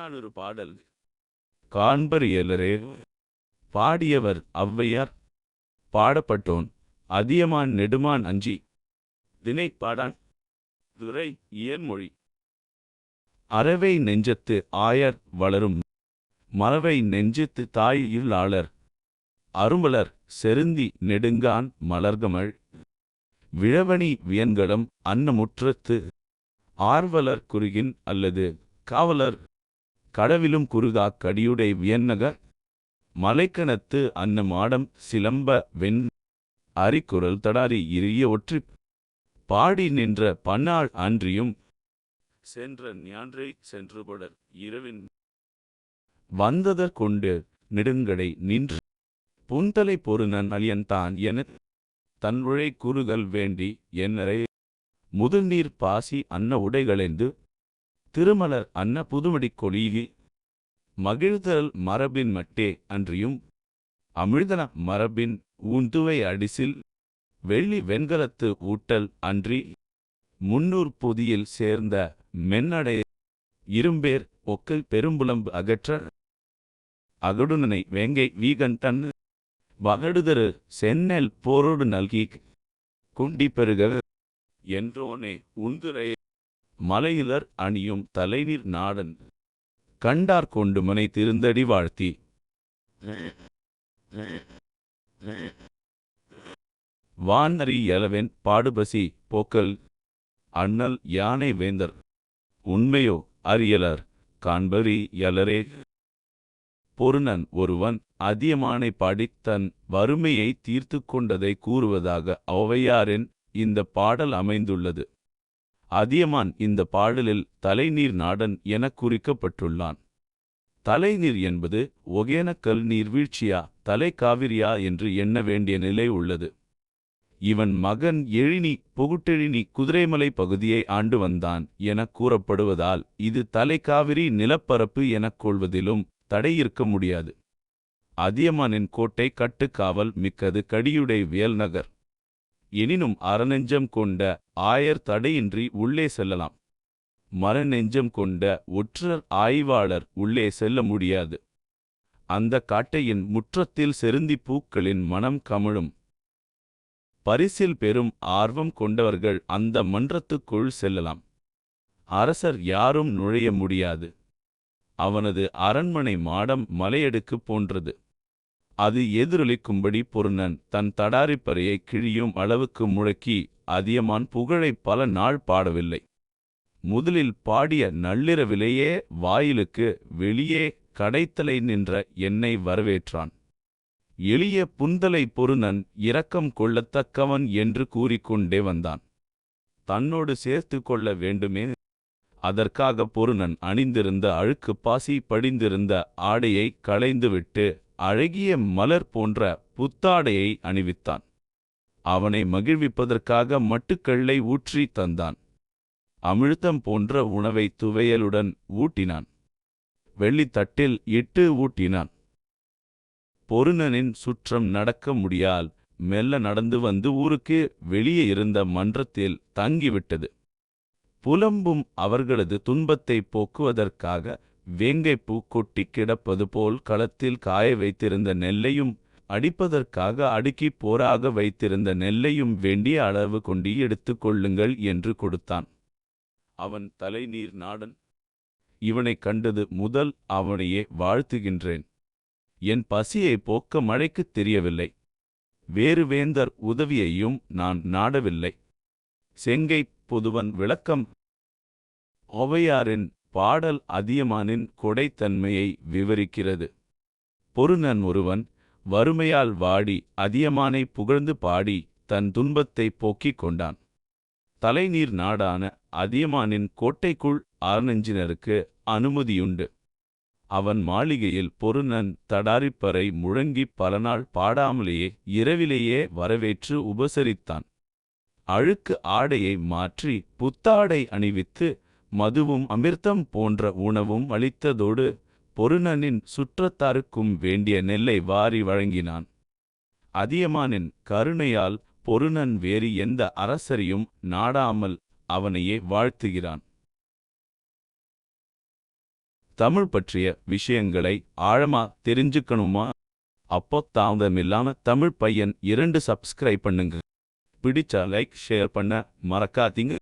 புறநானூறு பாடல். காண்பரியலரே பாடியவர் ஔவையார். பாடப்பட்டோன் அதியமான் நெடுமான் அஞ்சி. திணைப்பாடான் துரை இயன்மொழி. அறவை நெஞ்சத்து ஆயர் வளரும். மறவை நெஞ்சத்து தாய் இல்லாளர். அரும்பலர் செருந்தி நெடுங்கான் மலர்கமழ். விழவணி வியன்கடம் அன்னமுற்றத்து. ஆர்வலர் குறுகின் அல்லது காவலர் கடவிலும் குறுகா கடியுடை வியன்னக மலைக்கணத்து அன்ன மாடம் சிலம்ப வெண் அரிக்குரல் தடாரி இரிய ஒற்றிப் பாடி நின்ற பன்னாள் அன்றியும் சென்ற ஞான்றை சென்றுபடர் இரவின் வந்ததற் கொண்டு நெடுங்கடை நின்று புந்தலை பொருநன் அலியன்தான் என தன்னுழை குறுகல் வேண்டி என்னரை முதுநீர் பாசி அன்ன உடைகளைந்து திருமலர் அன்ன புதுமடிக் கொளியி மகிழ்தல் மரபின் மட்டே அன்றியும் அமிழ்தன மரபின் ஊந்துவை அடிசில் வெள்ளி வெண்கலத்து ஊட்டல் அன்றி முன்னூர் பொதியில் சேர்ந்த மென்னடை இரும்பேர் ஒக்கல் பெரும்புலம்பு அகற்ற அகடுனனை வேங்கை வீகன் தன் வகடுதரு சென்னெல் போரோடு நல்கி குண்டி பெருக என்றோனே உந்துரை மலையிலர் அணியும் தலைநீர் நாடன் கண்டார் கொண்டு மனை திருந்தடி வாழ்த்தி. வானரி எலவென் பாடுபசி போக்கல் அண்ணல் யானை வேந்தர் உண்மையோ அரியலர் காண்பரி எலரே பொருணன் ஒருவன் அதியமானை பாடித் தன் வறுமையை தீர்த்து கொண்டதை கூறுவதாக ஔவையாரின் இந்த பாடல் அமைந்துள்ளது. அதியமான் இந்த பாடலில் தலைநீர் நாடன் எனக் குறிக்கப்பட்டுள்ளான். தலைநீர் என்பது ஒகேனக்கல் நீர்வீழ்ச்சியா தலைக்காவிரியா என்று எண்ண வேண்டிய நிலை உள்ளது. இவன் மகன் எழினி புகுட்டெழினி குதிரைமலை பகுதியை ஆண்டு வந்தான் எனக் கூறப்படுவதால் இது தலைக்காவிரி நிலப்பரப்பு எனக் கொள்வதிலும் தடையிருக்க முடியாது. அதியமானின் கோட்டை கட்டுக்காவல் மிக்கது கடியுடை வியல்நகர் எனினும் அறநெஞ்சம் கொண்ட ஆயர் தடையின்றி உள்ளே செல்லலாம். மரநெஞ்சம் கொண்ட ஒற்றர் ஆய்வாளர் உள்ளே செல்ல முடியாது. அந்த காட்டையின் முற்றத்தில் செருந்தி பூக்களின் மனம் கமழும். பரிசில் பெறும் ஆர்வம் கொண்டவர்கள் அந்த மன்றத்துக்குள் செல்லலாம். அரசர் யாரும் நுழைய முடியாது. அவனது அரண்மனை மாடம் மலையடுக்கு போன்றது. அது எதிரொலிக்கும்படி பொருணன் தன் தடாரிப்பறையை கிழியும் அளவுக்கு முழக்கி அதியமான் புகழை பல நாள் பாடவில்லை. முதலில் பாடிய நள்ளிரவிலேயே வாயிலுக்கு வெளியே கடைத்தலை நின்ற என்னை வரவேற்றான். எளிய புந்தலை பொருணன் இரக்கம் கொள்ளத்தக்கவன் என்று கூறிக்கொண்டே வந்தான். தன்னோடு சேர்த்து கொள்ள வேண்டுமே. அதற்காக பொருணன் அணிந்திருந்த அழுக்கு பாசி படிந்திருந்த ஆடையை களைந்துவிட்டு அழகிய மலர் போன்ற புத்தாடையை அணிவித்தான். அவனை மகிழ்விப்பதற்காக மட்டுக்கள்ளை ஊற்றி தந்தான். அமிழ்தம் போன்ற உணவை துவையலுடன் ஊட்டினான். வெள்ளித்தட்டில் இட்டு ஊட்டினான். பொருணனின் சுற்றம் நடக்க முடியால் மெல்ல நடந்து வந்து ஊருக்கு வெளியே இருந்த மன்றத்தில் தங்கிவிட்டது. புலம்பும் அவர்களது துன்பத்தை போக்குவதற்காக வேங்கைப்பூ கொட்டி கிடப்பது போல் களத்தில் காய வைத்திருந்த நெல்லையும் அடிப்பதற்காக அடுக்கி போராக வைத்திருந்த நெல்லையும் வேண்டிய அளவு கொண்டு எடுத்துக் கொள்ளுங்கள் என்று கொடுத்தான். அவன் தலைநீர் நாடன் இவனைக் கண்டது முதல் அவனையே வாழ்த்துகின்றேன். என் பசியை போக்க மழைக்குத் தெரியவில்லை. வேறு வேந்தர் உதவியையும் நான் நாடவில்லை. செங்கை பொதுவன் விளக்கம் ஒவையாரின் பாடல் அதியமானின் கொடைத்தன்மையை விவரிக்கிறது. பொருநன் ஒருவன் வறுமையால் வாடி அதியமானை புகழ்ந்து பாடி தன் துன்பத்தை போக்கிக் கொண்டான். தலைநீர் நாடான அதியமானின் கோட்டைக்குள் ஆர்நெஞ்சினருக்கு அனுமதியுண்டு. அவன் மாளிகையில் பொருநன் தடாரிப்பறை முழங்கி பல நாள் பாடாமலேயே இரவிலேயே வரவேற்று உபசரித்தான். அழுக்கு ஆடையை மாற்றி புத்தாடை அணிவித்து மதுவும் அமிர்தம் போன்ற உணவும் அளித்ததோடு பொருணனின் சுற்றத்தாருக்கும் வேண்டிய நெல்லை வாரி வழங்கினான். அதியமானின் கருணையால் பொருணன் வேறு எந்த அரசரையும் நாடாமல் அவனையே வாழ்த்துகிறான். தமிழ் பற்றிய விஷயங்களை ஆழமா தெரிஞ்சுக்கணுமா? அப்போ தாமதமில்லாம தமிழ் பையன் இரண்டு சப்ஸ்கிரைப் பண்ணுங்க. பிடிச்சா லைக் ஷேர் பண்ண மறக்காதீங்க.